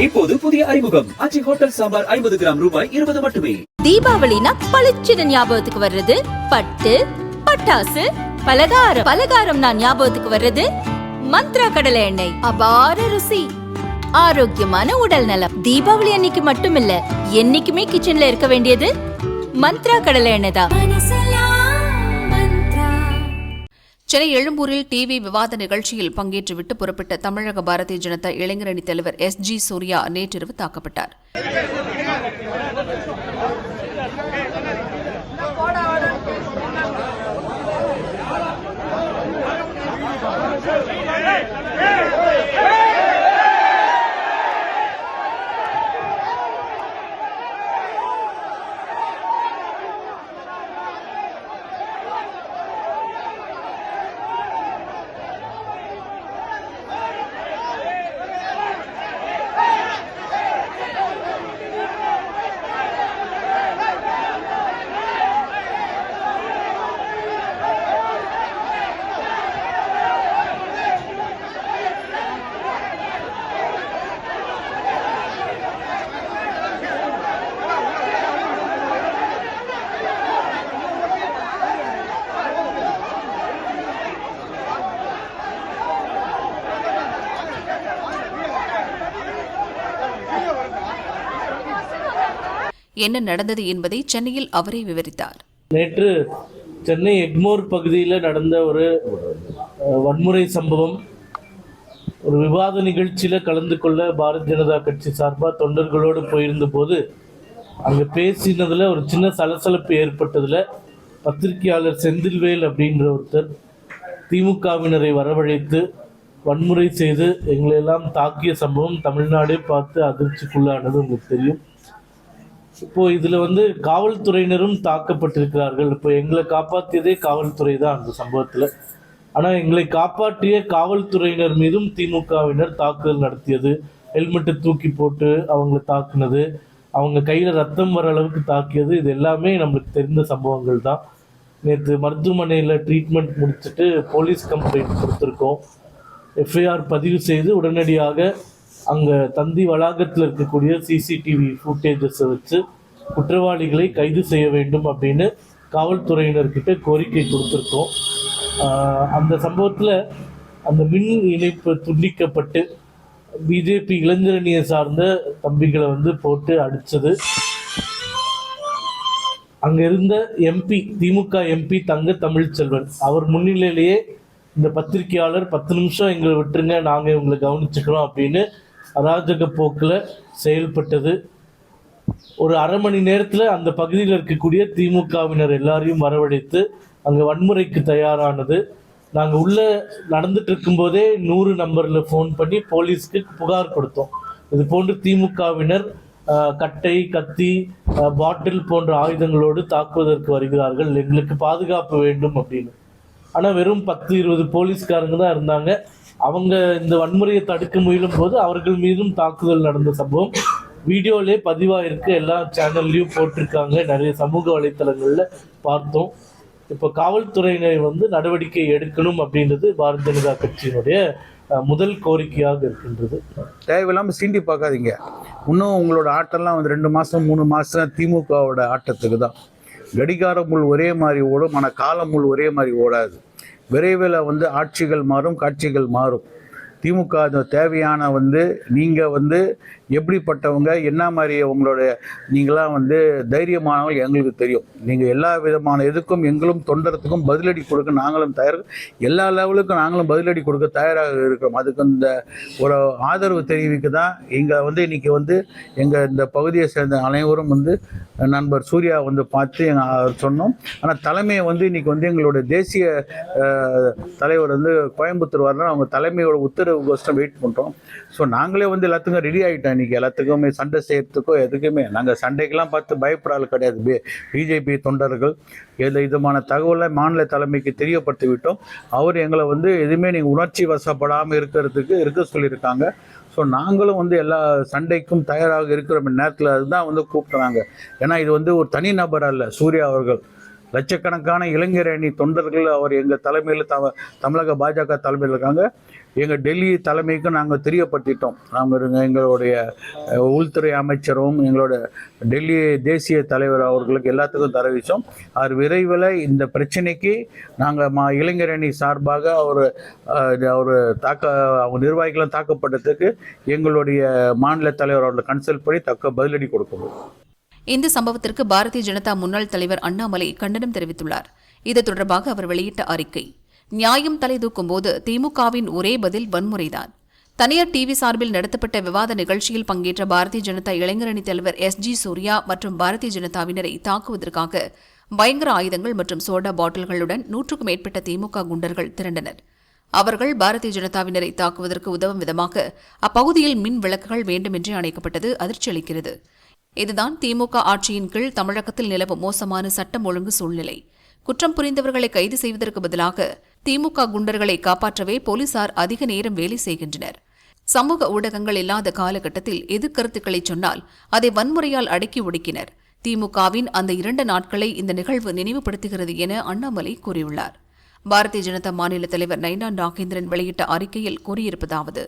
இப்போது புதிய அறிமுகம் அச்சி ஹோட்டல் சாம்பார் ஐம்பது கிராம் ரூபாய் இருபது மட்டுமே. தீபாவளினா பளிச்சிட ஞாபகத்துக்கு வர்றது பட்டு பட்டாசு பலகாரம் பலகாரம் நான் ஞாபகத்துக்கு வர்றது மந்த்ரா கடலை எண்ணெய். அபார ருசி. ஆரோக்கியமான உடல் நலம். தீபாவளி அன்னைக்கு மட்டும் இல்ல என்னைக்குமே கிச்சன்ல இருக்க வேண்டியது மந்த்ரா கடலை எண்ணெய் தான். சென்னை எழும்பூரில் டிவி விவாத நிகழ்ச்சியில் பங்கேற்றுவிட்டு புறப்பட்ட தமிழக பாரதிய ஜனதா இளைஞரணி தலைவர் எஸ் ஜி சூர்யா நேற்றிரவு தாக்கப்பட்டார். என்ன நடந்தது என்பதை சென்னையில் அவரே விவரித்தார். நேற்று சென்னை எக்மோர் பகுதியில் நடந்த ஒரு வன்முறை சம்பவம். ஒரு விவாத நிகழ்ச்சியில் கலந்து கொள்ள பாரதிய ஜனதா கட்சி சார்பாக தொண்டர்களோடு போயிருந்த போது அங்கே பேசினதில் ஒரு சின்ன சலசலப்பு ஏற்பட்டதில் பத்திரிகையாளர் செந்தில்வேல் அப்படின்ற ஒருத்தர் திமுகவினரை வரவழைத்து வன்முறை செய்து எங்களையெல்லாம் தாக்கிய சம்பவம் தமிழ்நாடே பார்த்து அதிர்ச்சிக்குள்ளானது உங்களுக்கு தெரியும். இப்போ இதுல வந்து காவல்துறையினரும் தாக்கப்பட்டிருக்கிறார்கள். இப்போ எங்களை காப்பாற்றியதே காவல்துறை தான் அந்த சம்பவத்துல. ஆனா எங்களை காப்பாற்றிய காவல்துறையினர் மீதும் திமுகவினர் தாக்குதல் நடத்தியது. ஹெல்மெட்டை தூக்கி போட்டு அவங்கள தாக்குனது. அவங்க கையில ரத்தம் வர அளவுக்கு தாக்கியது. இது எல்லாமே நம்மளுக்கு தெரிந்த சம்பவங்கள் தான் நேற்று மருத்துவமனையில் ட்ரீட்மெண்ட் முடிச்சுட்டு போலீஸ் கம்ப்ளைண்ட் கொடுத்துருக்கோம். எஃப்ஐஆர் பதிவு செய்து உடனடியாக அங்கே தந்தி வளாகத்தில் இருக்கக்கூடிய சிசிடிவி ஃபுட்டேஜஸை வச்சு குற்றவாளிகளை கைது செய்ய வேண்டும் அப்படின்னு காவல்துறையினர்கிட்ட கோரிக்கை கொடுத்துருக்கோம். அந்த சம்பவத்தில் அந்த மின் இணைப்பு துண்டிக்கப்பட்டு பிஜேபி இளைஞரணியை சார்ந்த தம்பிகளை வந்து போட்டு அடித்தது அங்கே இருந்த எம்பி திமுக எம்பி தங்க தமிழ்ச்செல்வன். அவர் முன்னிலையிலேயே இந்த பத்திரிகையாளர் பத்து நிமிஷம் எங்களை விட்டுருங்க நாங்கள் இவங்களை கவனிச்சுக்கிறோம் அப்படின்னு அராஜக போக்கில் செயல்பட்டது. ஒரு அரை மணி நேரத்தில் அந்த பகுதியில் இருக்கக்கூடிய திமுகவினர் எல்லாரையும் வரவழைத்து அங்கே வன்முறைக்கு தயாரானது. நாங்கள் உள்ள நடந்துட்டு இருக்கும்போதே நூறு நம்பரில் ஃபோன் பண்ணி போலீஸ்க்கு புகார் கொடுத்தோம். இது போன்று திமுகவினர் கட்டை கத்தி பாட்டில் போன்ற ஆயுதங்களோடு தாக்குவதற்கு வருகிறார்கள். எங்களுக்கு பாதுகாப்பு வேண்டும் அப்படின்னு. ஆனால் வெறும் பத்து இருபது போலீஸ்காரங்க தான் இருந்தாங்க. அவங்க இந்த வன்முறையை தடுக்க முயலும் போது அவர்கள் மீதும் தாக்குதல் நடந்த சம்பவம் வீடியோலே பதிவாயிருக்கு. எல்லா சேனல்லையும் போட்டிருக்காங்க. நிறைய சமூக வலைத்தளங்களில் பார்த்தோம். இப்போ காவல்துறையினர் வந்து நடவடிக்கை எடுக்கணும் அப்படின்றது பாரதிய ஜனதா கட்சியினுடைய முதல் கோரிக்கையாக இருக்கின்றது. தேவையில்லாமல் சீண்டி பார்க்காதீங்க. இன்னும் உங்களோட ஆட்டம்லாம் வந்து ரெண்டு மாதம் மூணு மாதம் திமுகவோட ஆட்டத்துக்கு தான். கடிகார முள் ஒரே மாதிரி ஓடும் ஆனால் காலம் முள் ஒரே மாதிரி ஓடாது. விரைவில் வந்து ஆட்சிகள் மாறும் காட்சிகள் மாறும். திமுக அது தேவையான வந்து நீங்கள் வந்து எப்படிப்பட்டவங்க என்ன மாதிரி உங்களுடைய நீங்களாம் வந்து தைரியமானவங்க எங்களுக்கு தெரியும். நீங்கள் எல்லா விதமான இதுக்கும் எங்களும் தொண்டரத்துக்கும் பதிலடி கொடுக்க நாங்களும் தயார் எல்லா லெவலுக்கும் நாங்களும் பதிலடி கொடுக்க தயாராக இருக்கிறோம். அதுக்கு இந்த ஒரு ஆதரவு தெரிவிக்க தான் இங்கே வந்து இன்னைக்கு வந்து எங்கள் இந்த பகுதியை சேர்ந்த அனைவரும் வந்து நண்பர் சூர்யா வந்து பார்த்து எங்கள் சொன்னோம். ஆனால் தலைமையை வந்து இன்னைக்கு வந்து எங்களுடைய தேசிய தலைவர் வந்து கோயம்புத்தூர் வரணும் அவங்க தலைமையோட உத்தரவு கோஷ்டம் வெயிட் பண்ணுறோம் ஸோ நாங்களே வந்து எல்லாத்துக்கும் ரெடி ஆகிட்டோம் இன்னைக்கு எல்லாத்துக்குமே சண்டை செய்யறதுக்கோ எதுக்குமே. நாங்கள் சண்டைக்கெல்லாம் பார்த்து பயப்படாத கிடையாது. பிஜேபி தொண்டர்கள் எந்த விதமான தகவலை மாநில தலைமைக்கு தெரியப்படுத்தி விட்டோம். அவர் எங்களை வந்து எதுவுமே நீங்கள் உணர்ச்சி வசப்படாமல் இருக்கிறதுக்கு இருக்க சொல்லியிருக்காங்க. ஸோ நாங்களும் வந்து எல்லா சண்டைக்கும் தயாராக இருக்கிற நேரத்தில் அதுதான் வந்து கூப்பிட்றாங்க ஏன்னா இது வந்து ஒரு தனி நபர் அல்ல சூர்யா அவர்கள். லட்சக்கணக்கான இளைஞர் அணி தொண்டர்கள் அவர் எங்கள் தலைமையில் த தமிழக பாஜக தலைமையில் இருக்காங்க. எங்கள் டெல்லி தலைமைக்கு நாங்கள் தெரியப்படுத்திட்டோம். நாங்கள் எங்களுடைய உள்துறை அமைச்சரும் எங்களோட டெல்லி தேசிய தலைவர் அவர்களுக்கு எல்லாத்துக்கும் தெரிவித்தோம் அவர் விரைவில் இந்த பிரச்சனைக்கு நாங்கள் மா இளைஞர் அணி சார்பாக அவர் அவர் தாக்க அவங்க நிர்வாகிகளும் தாக்கப்பட்டதுக்கு எங்களுடைய மாநில தலைவர் அவர்களை கன்சல்ட் பண்ணி தக்க பதிலடி கொடுக்கணும். இந்த சம்பவத்திற்கு பாரதிய ஜனதா முன்னாள் தலைவர் அண்ணாமலை கண்டனம் தெரிவித்துள்ளார். இது தொடர்பாக அவர் வெளியிட்ட அறிக்கை. நியாயம் தலை தூக்கும்போது திமுகவின் ஒரே பதில் வன்முறைதான். தனியார் டிவி சார்பில் நடத்தப்பட்ட விவாத நிகழ்ச்சியில் பங்கேற்ற பாரதிய ஜனதா இளைஞரணி தலைவர் எஸ் ஜி சூர்யா மற்றும் பாரதிய ஜனதாவினரை தாக்குவதற்காக பயங்கர ஆயுதங்கள் மற்றும் சோடா பாட்டில்களுடன் நூற்றுக்கும் மேற்பட்ட திமுக குண்டர்கள் திரண்டனர். அவர்கள் பாரதிய ஜனதாவினரை தாக்குவதற்கு உதவும் விதமாக அப்பகுதியில் மின் விளக்குகள் வேண்டுமென்றே அணைக்கப்பட்டது அதிர்ச்சி அளிக்கிறது இதுதான் திமுக ஆட்சியின் கீழ் தமிழகத்தில் நிலவும் மோசமான சட்டம் ஒழுங்கு சூழ்நிலை. குற்றம் புரிந்தவர்களை கைது செய்வதற்கு பதிலாக திமுக குண்டர்களை காப்பாற்றவே போலீசார் அதிக நேரம் வேலை செய்கின்றனர். சமூக ஊடகங்கள் இல்லாத காலகட்டத்தில் எதிர்கருத்துக்களை சொன்னால் அதை வன்முறையால் அடக்கி ஒடுக்கினர். திமுகவின் அந்த இரண்டு நாட்களை இந்த நிகழ்வு நினைவுபடுத்துகிறது என அண்ணாமலை கூறியுள்ளார். பாரதிய ஜனதா மாநில தலைவர் நைனா நாகேந்திரன் வெளியிட்ட அறிக்கையில் கூறியிருப்பதாவது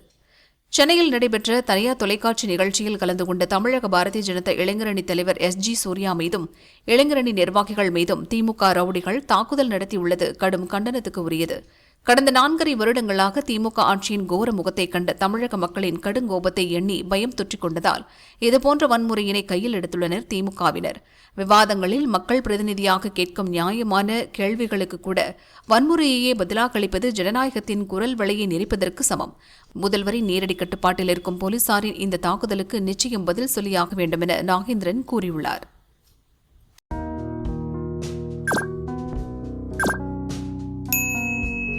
சென்னையில் நடைபெற்ற தனியார் தொலைக்காட்சி நிகழ்ச்சியில் கலந்து கொண்ட தமிழக பாரதிய ஜனதா இளைஞரணி தலைவர் எஸ் ஜி சூர்யா மீதும் இளைஞரணி நிர்வாகிகள் மீதும் திமுக ரவுடிகள் தாக்குதல் நடத்தியுள்ளது கடும் கண்டனத்துக்கு உரியது. கடந்த நான்கரை வருடங்களாக திமுக ஆட்சியின் கோர முகத்தை கண்ட தமிழக மக்களின் கடுங்கோபத்தை எண்ணி பயம் தொற்றிக் கொண்டதால் இதுபோன்ற வன்முறையினை கையில் எடுத்துள்ளனர் திமுகவினர். விவாதங்களில் மக்கள் பிரதிநிதியாக கேட்கும் நியாயமான கேள்விகளுக்கு கூட வன்முறையையே பதிலாக்களிப்பது ஜனநாயகத்தின் குரல் வலையை நெரிப்பதற்கு சமம். முதல்வரின் நேரடி கட்டுப்பாட்டில் இருக்கும் போலீசாரின் இந்த தாக்குதலுக்கு நிச்சயம் பதில் சொல்லியாக வேண்டுமென நாகேந்திரன் கூறியுள்ளார்.